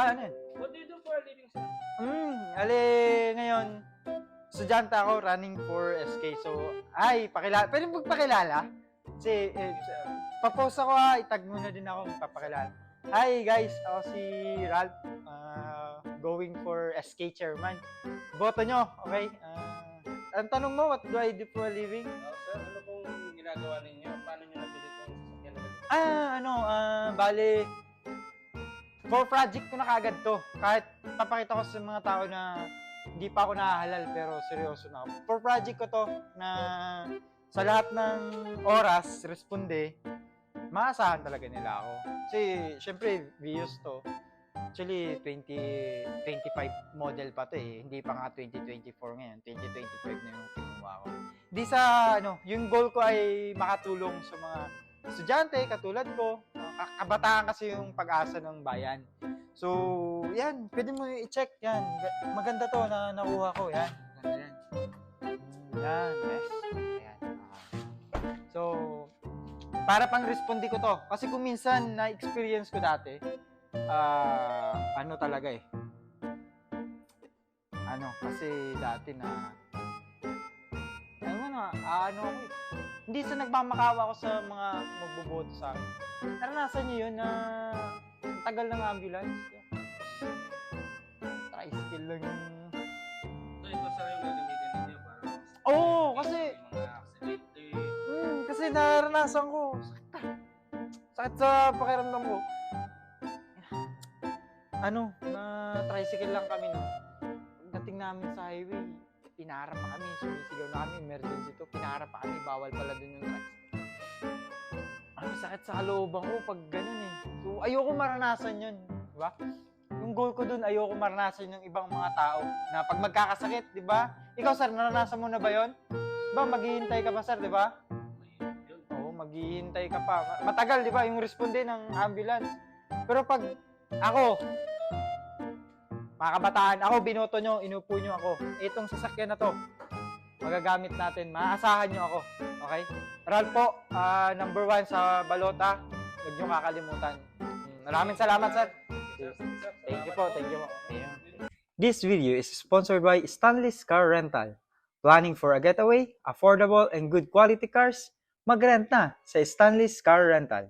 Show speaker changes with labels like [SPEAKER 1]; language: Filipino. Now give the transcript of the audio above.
[SPEAKER 1] Ah, ano yun?
[SPEAKER 2] What do you do for a living, sir?
[SPEAKER 1] Hmm, ali, ngayon, estudyante ako running for SK. So, ay, pakilala. Pwede magpakilala? Kasi, eh, papost ako ha, itag mo na din ako magpapakilala. Hi guys, ako si Ralph, ah, going for SK chairman. Boto nyo, okay? Ah, ang tanong mo, what do I do for a living?
[SPEAKER 2] Oh, sir, ano pong ginagawa ninyo? Paano nyo nabili itong sasakyan?
[SPEAKER 1] Ah, ano, ah, bale, for project ko na kagad to. Kahit papakita ko sa mga tao na hindi pa ako nahahalal, pero seryoso na ako. For project ko to, na sa lahat ng oras, responde, maasahan talaga nila ako. Kasi, syempre, Vios to. Actually, 2025 model pa to eh. Hindi pa nga 2024 ngayon. 2025 na yung kinuha ko. Di sa, ano, yung goal ko ay makatulong sa mga estudyante, katulad ko. Uh, kabataan kasi yung pag-asa ng bayan. So, yan, pwede mo i-check yan. Ga- Maganda to na nakuha ko, yan. Maganda yan. Yan, yes. Ayan. ah. So, para pang respondi ko to. Kasi kung minsan na-experience ko dati, ah, ano talaga eh. Ano, kasi dati na, ano na, ah, ano. Hindi sa nagmamakawa ko sa mga magboboto sa akin. Naranasan niyo yun na ang tagal ng ambulance. Tricycle lang yung...
[SPEAKER 2] So, ito, sir, yung gagamitin ninyo para
[SPEAKER 1] Oo, kasi-
[SPEAKER 2] yung mga aksidente.
[SPEAKER 1] Hmm, kasi naranasan ko. Sakit. Sakit sa pakiramdam ko. Ano, na tricycle lang kami no. Pagdating namin sa highway, pinara pa kami, sumisigaw na kami, emergency to, pinara pa kami, bawal pala dun yung tricycle. Ano, sakit sa kalooban ko pag ganun eh. So, ayoko maranasan yun, di ba? Yung goal ko dun, ayoko maranasan yung ibang mga tao na pag magkakasakit, di ba? Ikaw, sir, naranasan mo na ba yon? Ba, maghihintay ka pa, sir, di ba? Oo, maghihintay ka pa. Ma- Matagal, di ba, yung responde ng ambulance. Pero pag ako, mga kabataan, ako binoto nyo, inupo nyo ako. Itong sasakyan na to, magagamit natin. Maaasahan nyo ako. Okay? Ralph po, ah, number one sa balota. Huwag nyo kakalimutan. Mm, Maraming salamat, sir. Thank you po, thank you po. This video is sponsored by Stanley's Car Rental. Planning for a getaway, affordable and good quality cars? Mag-rent na sa Stanley's Car Rental.